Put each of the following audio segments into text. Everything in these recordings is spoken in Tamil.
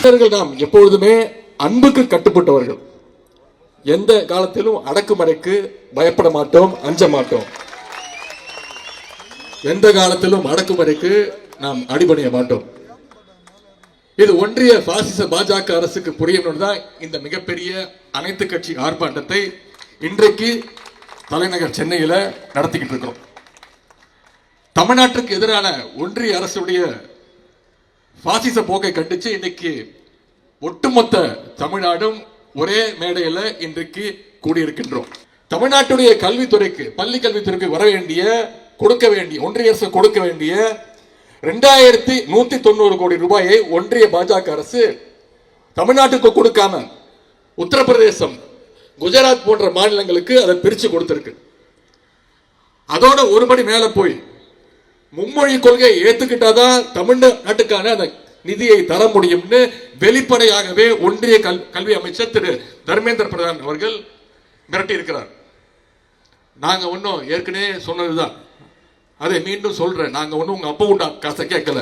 தமிழர்கள் நாம் எப்பொழுதுமே அன்புக்கு கட்டுப்பட்டவர்கள். எந்த காலத்திலும் அடக்குமுறைக்கு பயப்பட மாட்டோம் அஞ்ச மாட்டோம். எந்த காலத்திலும் அடக்குமுறைக்கு நாம் அடிபணிய மாட்டோம். இது ஒன்றிய பாசிச பாஜக அரசுக்கு புரியணும் தான் இந்த மிகப்பெரிய அனைத்து கட்சி ஆர்ப்பாட்டத்தை இன்றைக்கு தலைநகர் சென்னையில் நடத்திக்கிட்டு இருக்கிறோம் தமிழ்நாட்டுக்கு எதிரான ஒன்றிய அரசுடைய பாசிச போக்கை கண்டிச்சு இன்னைக்கு ஒட்டுமொத்த தமிழ்நாடும் ஒரே மேடையில இன்றைக்கு கூடியிருக்கின்றோம். தமிழ்நாட்டுடைய கல்வித்துறைக்கு பள்ளி கல்வித்துறைக்கு வர வேண்டிய கொடுக்க வேண்டிய ஒன்றிய அரசு கொடுக்க வேண்டிய ரெண்டாயிரத்தி நூத்தி தொண்ணூறு கோடி ரூபாயை ஒன்றிய பாஜக அரசு தமிழ்நாட்டுக்கு கொடுக்காம உத்தரப்பிரதேசம் குஜராத் போன்ற மாநிலங்களுக்கு அதை பிரிச்சு கொடுத்திருக்கு. அதோட ஒருபடி மேல போய் மும்மொழி கொள்கையை ஏத்துக்கிட்டாதான் தமிழ்நாட்டுக்கான அந்த நிதியை தர முடியும்னு வெளிப்படையாகவே ஒன்றிய கல் கல்வி அமைச்சர் திரு தர்மேந்திர பிரதான் அவர்கள் மிரட்டி இருக்கிறார் நாங்க ஒன்றும் ஏற்கனவே சொன்னதுதான். அதை மீண்டும் சொல்றேன். நாங்க ஒன்றும் உங்க அப்பா உண்டா காசை கேட்கல.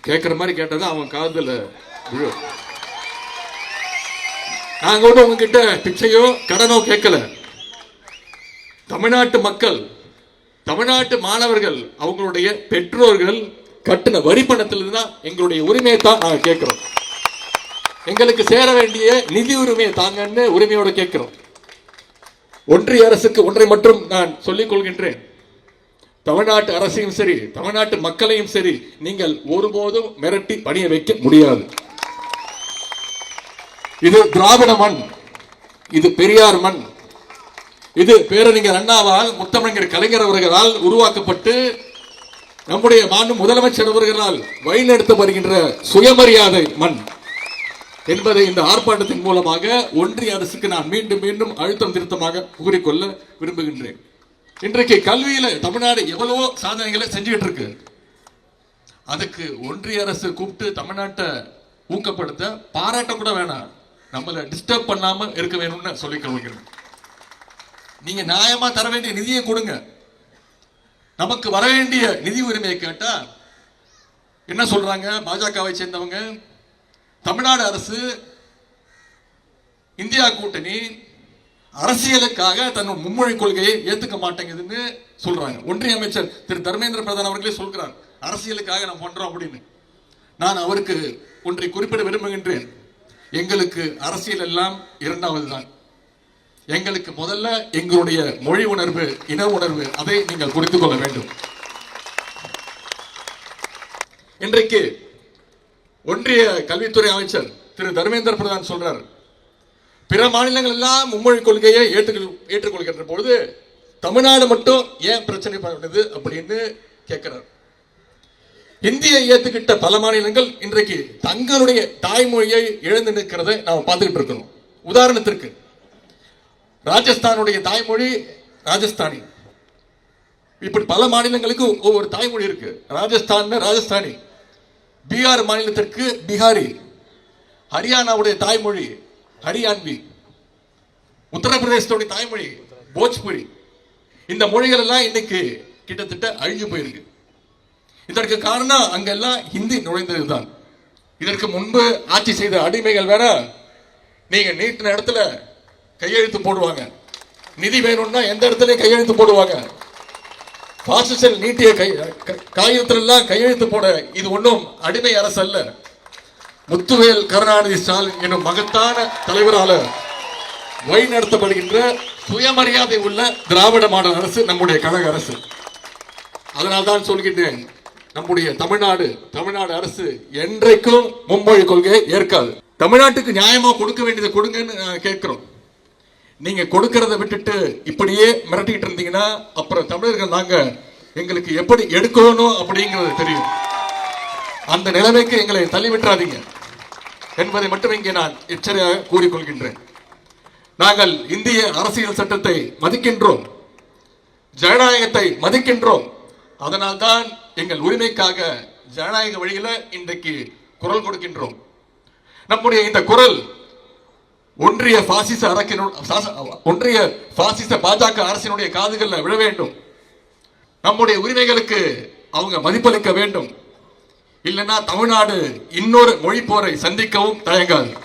கேட்கிற மாதிரி கேட்டதா அவன் காதுல விழும். நாங்க ஒன்றும் உங்ககிட்ட பிச்சையோ கடனோ கேட்கல. தமிழ்நாட்டு மக்கள் தமிழ்நாட்டு மாணவர்கள் அவங்களுடைய பெற்றோர்கள் கட்டின வரி பணத்திலிருந்து தான் எங்களுடைய உரிமையை தான் நாங்கள் கேட்கிறோம். எங்களுக்கு சேர வேண்டிய நிதி உரிமையை தாங்கன்னு உரிமையோடு கேட்கிறோம். ஒன்றிய அரசுக்கு ஒன்றை மட்டும் நான் சொல்லிக் கொள்கின்றேன். தமிழ்நாட்டு அரசையும் சரி தமிழ்நாட்டு மக்களையும் சரி நீங்கள் ஒருபோதும் மிரட்டி பணிய வைக்க முடியாது. இது திராவிட மண் இது பெரியார் மண் இது பேரறிஞர் அண்ணாவால் முத்தமிழர் கலைஞர் அவர்களால் உருவாக்கப்பட்டு நம்முடைய மாண்பு முதலமைச்சர் அவர்களால் வழிநடத்த வருகின்ற சுயமரியாதை மண் என்பதை இந்த ஆர்ப்பாட்டத்தின் மூலமாக ஒன்றிய அரசுக்கு நான் மீண்டும் மீண்டும் அழுத்தம் திருத்தமாக கூறிக்கொள்ள விரும்புகின்றேன். இன்றைக்கு கல்வியில தமிழ்நாடு எவ்வளவோ சாதனைகளை செஞ்சுக்கிட்டு இருக்கு. அதுக்கு ஒன்றிய அரசு கூப்பிட்டு தமிழ்நாட்டை ஊக்கப்படுத்த பாராட்ட கூட வேணாம். நம்மளை டிஸ்டர்ப் பண்ணாம இருக்க வேணும்னு சொல்லிக் கொள்கிறேன் நீங்க நியாயமா தர வேண்டிய நிதியை கொடுங்க. நமக்கு வர வேண்டிய நிதி உரிமையை கேட்டா என்ன சொல்றாங்க? பாஜகவை சேர்ந்தவங்க தமிழ்நாடு அரசு இந்தியா கூட்டணி அரசியலுக்காக தன்னோட மும்மொழி கொள்கையை ஏத்துக்க மாட்டேங்குதுன்னு சொல்றாங்க. ஒன்றிய அமைச்சர் திரு தர்மேந்திர பிரதான் அவர்களே சொல்கிறார் அரசியலுக்காக நாம் பண்றோம் அப்படின்னு. நான் அவருக்கு ஒன்றை குறிப்பிட விரும்புகின்றேன். எங்களுக்கு அரசியல் எல்லாம் இரண்டாவது தான் எங்களுக்கு முதல்ல எங்களுடைய மொழி உணர்வு இன உணர்வு அதை நீங்கள் குறித்து கொள்ள வேண்டும். இன்றைக்கு ஒன்றிய கல்வித்துறை அமைச்சர் திரு. தர்மேந்திர பிரதான் சொல்றார் பிற மாநிலங்கள் எல்லாம் மும்மொழி கொள்கையை ஏற்றுக்கொள் ஏற்றுக்கொள்கின்ற பொழுது தமிழ்நாடு மட்டும் ஏன் பிரச்சனை பண்ணுது அப்படின்னு கேட்கிறார். இந்தியை ஏத்துக்கிட்ட பல மாநிலங்கள் இன்றைக்கு தங்களுடைய தாய்மொழியை இழந்து நிற்கிறத நாம் பார்த்துக்கிட்டு இருக்கணும் உதாரணத்திற்கு ராஜஸ்தானுடைய தாய்மொழி ராஜஸ்தானி. இப்படி பல மாநிலங்களுக்கு ஒவ்வொரு தாய்மொழி இருக்கு. ராஜஸ்தான் ராஜஸ்தானி. பீகார் மாநிலத்திற்கு பீகாரி. ஹரியானாவுடைய தாய்மொழி ஹரியான்வி. உத்தரப்பிரதேசத்துடைய தாய்மொழி போஜ்புரி. இந்த மொழிகள் எல்லாம் இன்னைக்கு கிட்டத்தட்ட அழிஞ்சு போயிருக்கு. இதற்கு காரணம் அங்கெல்லாம் ஹிந்தி நுழைந்ததுதான். இதற்கு முன்பு ஆட்சி செய்த அடிமைகள் வேற நீங்க நீட்டின இடத்துல கையெழுத்து போடுவாங்க. நிதி வேணும்னா எந்த இடத்துலையும் கையெழுத்து போடுவாங்க. பாசிசல் நீட்டிய கை க- காகிதத்துல எல்லாம் கையெழுத்து போட இது ஒன்றும் அடிமை அரசு அல்ல. முத்துவேல் கருணாநிதி ஸ்டாலின் என்னும் மகத்தான தலைவரால வழிநடத்தப்படுகின்ற சுயமரியாதை உள்ள திராவிட மாடல் அரசு நம்முடைய கழக அரசு. அதனால்தான் சொல்கின்றேன் நம்முடைய தமிழ்நாடு தமிழ்நாடு அரசு என்றைக்கும் மும்மொழி கொள்கையை ஏற்காது. தமிழ்நாட்டுக்கு நியாயமா கொடுக்க வேண்டியதை கொடுங்கன்னு கேட்கிறோம். நீங்க கொடுக்கறத விட்டுட்டு இப்படியே மிரட்டிட்டு இருந்தீங்கன்னா அப்புறம் தமிழர்கள் நாங்க எங்களுக்கு எப்படி எடுக்கணும் அப்படிங்கிறது தெரியும். அந்த நிலைமைக்கு எங்களை தள்ளி விட்டுறாதீங்க என்பதை மட்டும் இங்கே நான் எச்சரியாக கூறிக்கொள்கின்றேன். நாங்கள் இந்திய அரசியல் சட்டத்தை மதிக்கின்றோம் ஜனநாயகத்தை மதிக்கின்றோம். அதனால்தான் எங்கள் உரிமைக்காக ஜனநாயக வழியில இன்றைக்கு குரல் கொடுக்கின்றோம். நம்முடைய இந்த குரல் ஒன்றிய பாசிச அரக்கினு ஒன்றிய பாசிச பாஜக அரசினுடைய காதுகளில் விழ வேண்டும். நம்முடைய உரிமைகளுக்கு அவங்க மதிப்பளிக்க வேண்டும். இல்லைன்னா தமிழ்நாடு இன்னொரு மொழி போரை சந்திக்கவும் தயங்காது.